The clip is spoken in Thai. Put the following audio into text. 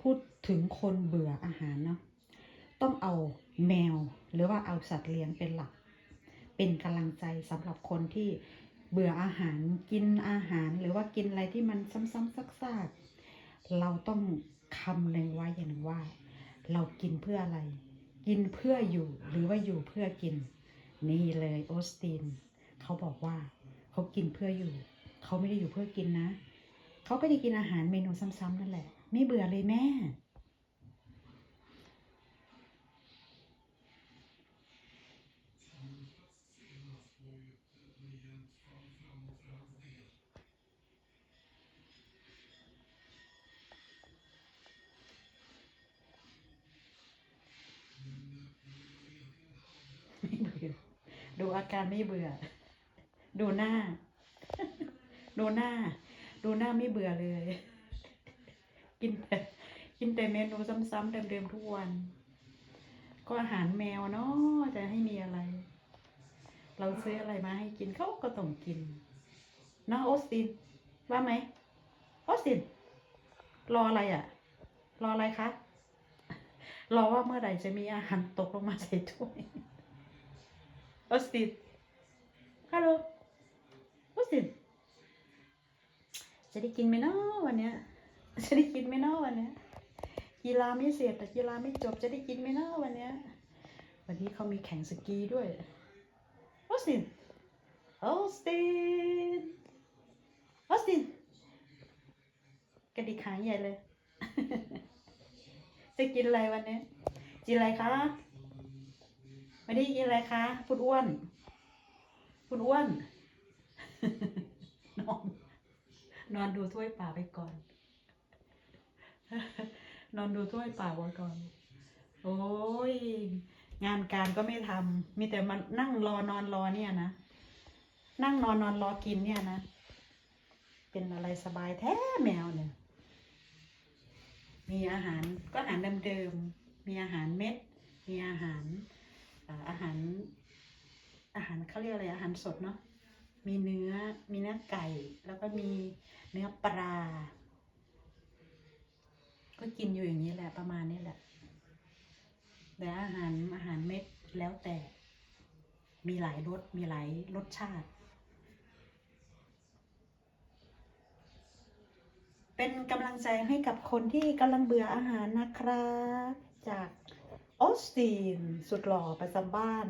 พูดถึงคนเบื่ออาหารเนาะต้องเอาแมวหรือว่าเอาสัตว์เลี้ยงเป็นหลัก เป็นกำลังใจสำหรับคนที่เบื่ออาหารกินอาหารหรือว่ากินอะไรที่มันซ้ำๆซากๆ เราต้องคำนึงไว้อย่างหนึ่งว่า เรากินเพื่ออะไร กินเพื่ออยู่หรือว่าอยู่เพื่อกิน นี่เลยโอสตินเขาบอกว่าเขากินเพื่ออยู่ เขาไม่ได้อยู่เพื่อกินนะ เขาก็จะกินอาหารเมนูซ้ำๆนั่นแหละ ไม่เบื่อเลยแม่ ไม่เบื่อ ดูอาการไม่เบื่อ ดูหน้า ดูหน้า ดูหน้าไม่เบื่อเลย กินแต่กินแต่เมนูซ้ำๆเดิมๆทุกวัน ก็อาหารแมวเนาะจะให้มีอะไร เราซื้ออะไรมาให้กินเขาก็ต้องกินนาะโอสตินว่าไหมโอสตินรออะไรอะ รออะไรคะรอว่าเมื่อไหร่จะมีอาหารตกลงมาใส่ถ้วยออสตินฮัลโหล ได้กินไหมเนาะวันเนี้ย จะได้กินไหมเนาะวันเนี้ย กีฬาไม่เสร็จแต่กีฬาไม่จบจะได้กินไหมเนาะวันเนี้ย วันนี้เขามีแข่งสกีด้วยออสตินออสตินออสตินกระดิกหางใหญ่เลย จะกินอะไรวันนี้กินอะไรคะวันนี้กินอะไรคะคุณอ้วน คุณอ้วนนอน นอนดูถ้วยป่าไปก่อน นอนดูถ้วยป่าไว้ก่อน โอ้ย งานการก็ไม่ทำมีแต่มานั่งรอนอนรอเนี่ยนะ นั่งนอนนอนรอกินเนี่ยนะ เป็นอะไรสบายแท้แมวเนี่ย มีอาหารก็อาหารเดิมๆ มีอาหารเม็ด มีอาหารอาหาร อาหารเขาเรียกอะไรอาหารสดเนาะ มีเนื้อ มีเนื้อไก่ แล้วก็มีเนื้อปลา ก็กินอยู่อย่างนี้แหละประมาณนี้แหละ แต่อาหารอาหารเม็ดแล้วแต่ มีหลายรส มีหลายรสชาติ เป็นกำลังใจให้กับคนที่กำลังเบื่ออาหารนะครับ จากออสตินสุดหล่อประจำบ้าน